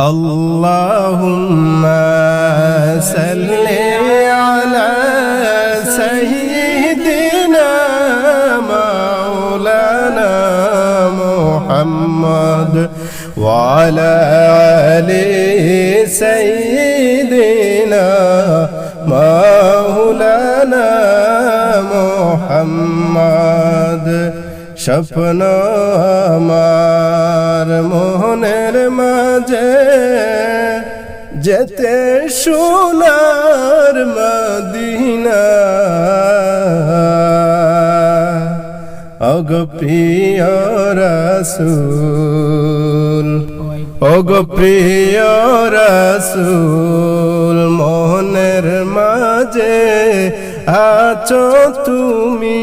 اللهم صل على سيدنا مولانا محمد وعلى آل سيدنا مولانا محمد. স্বপ্ন আমার মোহনের মাঝে যেতে সোনার মদিনা। অগ প্রিয় রাসূল অগ প্রিয় রাসূল মোহনের মাঝে আছো তুমি।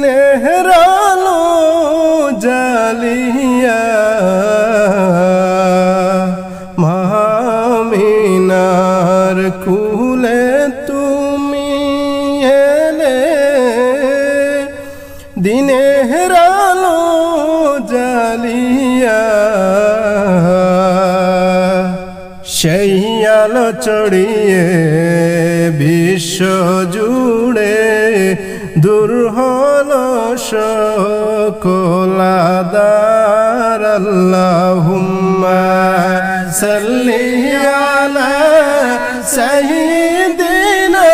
দিন হেরালো জালিয়া। মামিনার কুলে তুমি এলে। দিনে হেরালো জালিয়া। সেই আলো চড়িয়ে বিশ্ব জুড়ে সকলাদার আল্লাহুম্মা সাল্লি আলা সাইয়্যিদিনা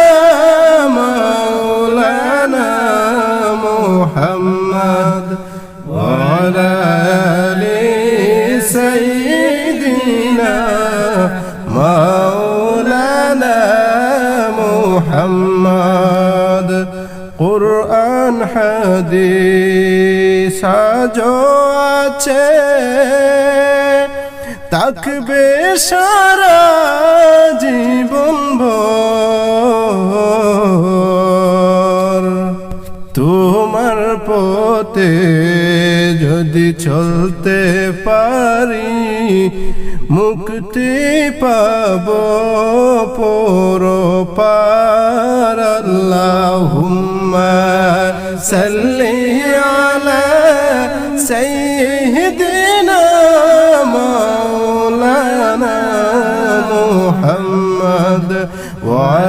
হাদিস আজো আছে তাকবে সারা জীবন তোমার পথে যদি চলতে পারি মুক্তি পাব পর পার আল্লাহুম্মা সাল্লি আলা সাইয়্যিদিনা মাওলানা মুহাম্মদ ওয়া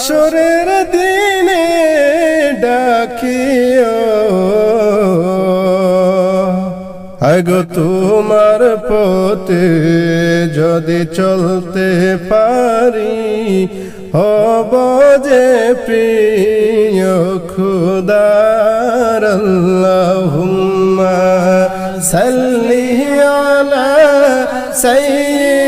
হাসরের দিনে ডাকিও। আগো তোমার পথে যদি চলতে পারি, হব যে প্রিয় খুদার আল্লাহুম্মা। সাল্লি আলা সাইয়্যিদিনা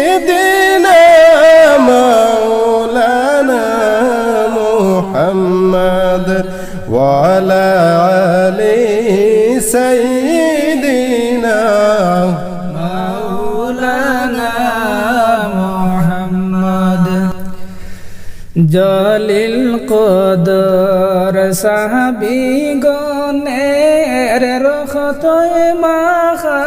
সাইয়্যিদিনা মাওলানা মুহাম্মদ জলিল কদর সাহাবি গনের রখত মাখাবদনে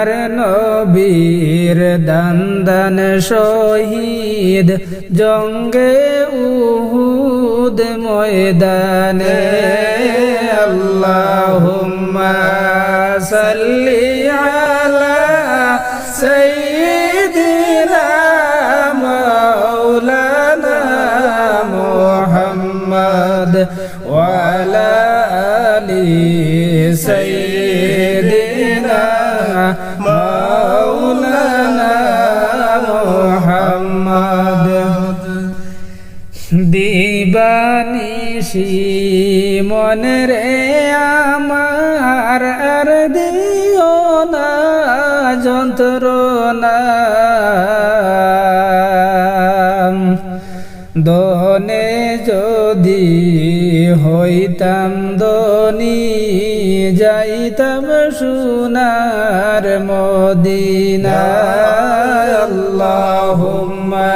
আমরার নবীর দন্দন শহীদ জঙ্গে উহুদ ময়দানে। আল্লাহুম্মা সাল্লি আলা বানিসি মনে রে আমার আর দিও না যন্ত্রণা। দনে যদি হইতাম দনি যাইতাম সোনার মদিনা আল্লাহুম্মা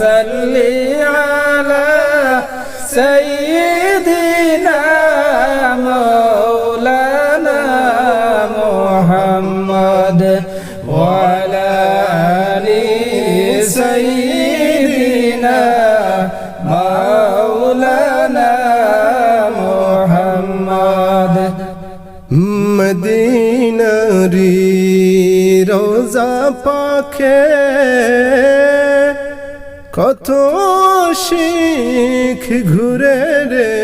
সাল্লি আলা সাইয়্যিদিনা মাওলানা মুহাম্মদ ওয়ালা আলি সাইয়্যিদিনা মাওলানা মুহাম্মদ মদিনারি রোজা পাখে কত শিখ ঘুরে রে।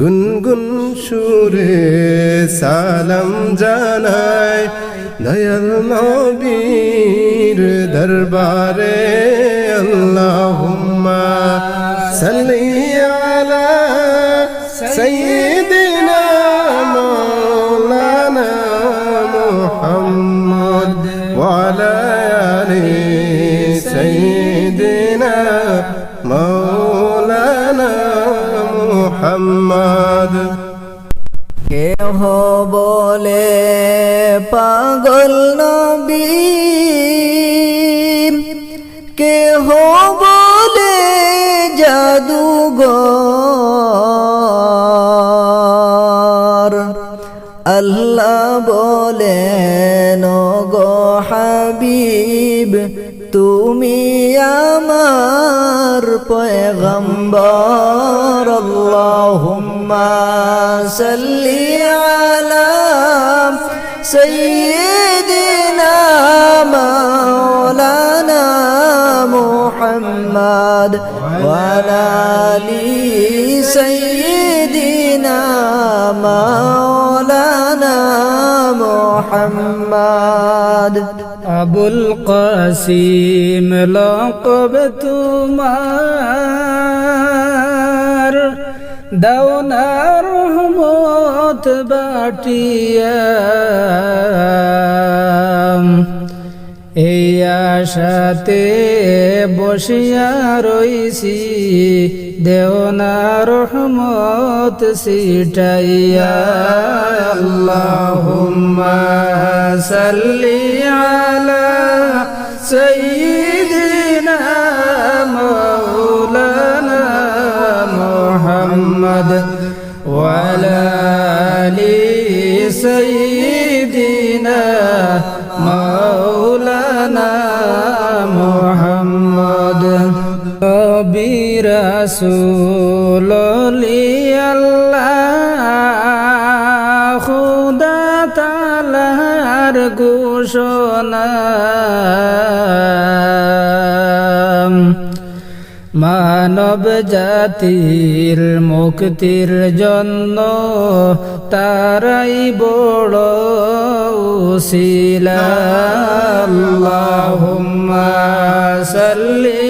গুনগুন সুরে সালাম জানায় দয়াল নবীর দরবারে। আল্লাহ বলেন গো হাবিব, তুমি আমার পয়গম্বর। আল্লাহুম্মা সাল্লি আলা সাইয়্যিদিনা মাওলানা মুহাম্মদ ওয়া আলা আলি সাইয়্যিদিনা মাওলানা মুহাম্মদ। আবুল কাসিম লকব তোমার দাওনার রহমত বাটিয়া এই আশাতে বসিয়া রইছি দেওনা রহমত সিটাইয়া আল্লাহুম্মা সাল্লি আলা সাইয়্যিদিনা রাসূল আল্লাহ খুদা তালার ঘোষণা। মানব জাতির মুক্তির জন্য তারাই বড় উসিলা। আল্লাহুম্মা সাল্লি